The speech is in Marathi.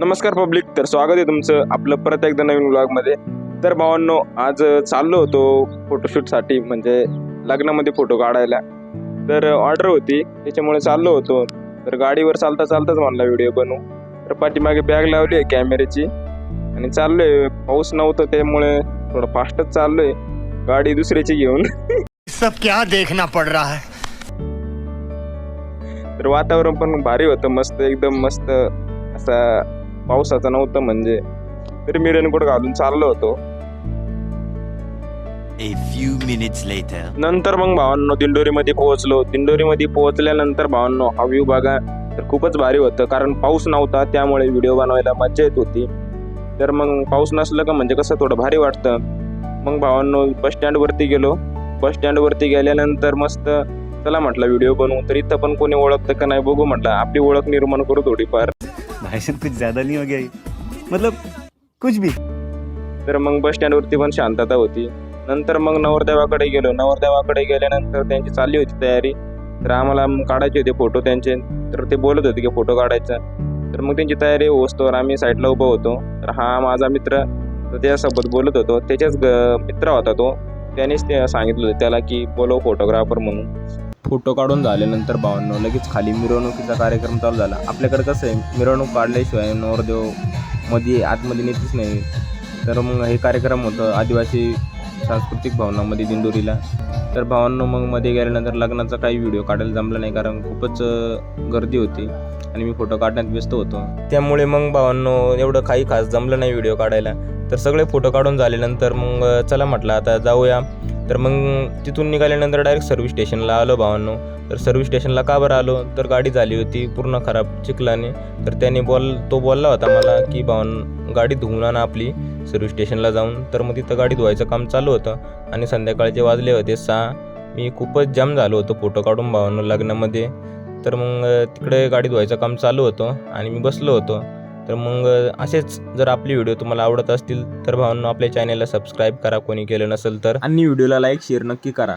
नमस्कार पब्लिक तर स्वागत आहे तुमचं आपलं परत एकदा नवीन व्लॉगमध्ये तर भावांनो आज चाललो होतो फोटोशूटसाठी म्हणजे लग्नामध्ये फोटो काढायला. तर ऑर्डर होती त्याच्यामुळे चाललो होतो. तर गाडीवर चालता चालताच म्हणला व्हिडिओ बनवू. तर पाठीमागे बॅग लावली आहे कॅमेऱ्याची आणि चाललोय पाऊस नव्हतं त्यामुळे थोडं फास्टच चाललोय. गाडी दुसऱ्याची घेऊन. सब क्या देखना पड़ रहा है? तर वातावरण पण भारी होतं मस्त एकदम मस्त. असा पावसाचं नव्हतं म्हणजे. तरी मी रेनकोट घालून चाललो होतो. A few minutes later. नंतर मग भावांनो दिंडोरीमध्ये पोहोचलो. दिंडोरीमध्ये पोहोचल्यानंतर भावांनो हा व्ह्यू बघा. तर खूपच भारी होतं. कारण पाऊस नव्हता त्यामुळे व्हिडिओ बनवायला मजा येत होती. तर मग पाऊस नसलं का म्हणजे कसं थोडं भारी वाटतं. मग भावांनो बस स्टँडवरती गेलो. बस स्टँडवरती गेल्यानंतर मस्त चला म्हटलं व्हिडिओ बनवू. तर इथं पण कोणी ओळखतं का नाही बघू म्हटलं. आपली ओळख निर्माण करू थोडीफार. भाई साहब कुछ ज्यादा नहीं हो गया मतलब कुछ भी। तर मग बस स्टँडवरती पण शांतता होती. नंतर मग नवरदेवाकडे गेलो. नवरदेवाकडे गेल्यानंतर त्यांची चालली होती तयारी. तर आम्हाला काढायचे होते फोटो त्यांचे. तर ते बोलत होते की फोटो काढायचा. तर मग त्यांची तयारी होतोवर आम्ही साईडला उभं होतो. तर हा माझा मित्र तर त्यासोबत बोलत होतो. त्याच्याच ग- मित्र होता तो. त्यानेच ते सांगितलं होतं त्याला की बोलव फोटोग्राफर म्हणून. फोटो काढून झाल्यानंतर भावांनो लगेच खाली मिरवणुकीचा कार्यक्रम चालू झाला. आपल्याकडे कसं आहे मिरवणूक काढल्याशिवाय नवरदेवमध्ये आतमध्ये नेतच नाही. तर मग हे कार्यक्रम होतं आदिवासी सांस्कृतिक भवनामध्ये दिंडोरीला. तर भावांनो मग मध्ये गेल्यानंतर लग्नाचा काही व्हिडिओ काढायला जमला नाही कारण खूपच गर्दी होती आणि मी फोटो काढण्यात व्यस्त होतो. त्यामुळे मग भावांनो एवढं काही खास जमलं नाही व्हिडिओ काढायला. तर सगळे फोटो काढून झाल्यानंतर मग चला म्हटलं आता जाऊया. तर मग तिथून निघाल्यानंतर डायरेक्ट सर्व्हिस स्टेशनला आलो भावांनो. तर सर्व्हिस स्टेशनला का बरं आलो? तर गाडी झाली होती पूर्ण खराब चिखलाने. तर त्याने बोल तो बोलला होता मला की भावन गाडी धुवून आणा आपली सर्व्हिस स्टेशनला जाऊन. तर मग तिथं गाडी धुवायचं काम चालू होतं आणि संध्याकाळचे वाजले होते सहा. मी खूपच जाम झालो होतो फोटो काढून भावांनो लग्नामध्ये. तर मग तिकडे गाडी धुवायचं काम चालू होतं आणि मी बसलो होतो. तर मग असेच जर आपले व्हिडिओ तुम्हाला आवडत असतील तर भावांनो आपल्या चॅनेलला सबस्क्राईब करा. कोणी केलं नसेल तर. आणि व्हिडिओला लाईक शेअर नक्की करा.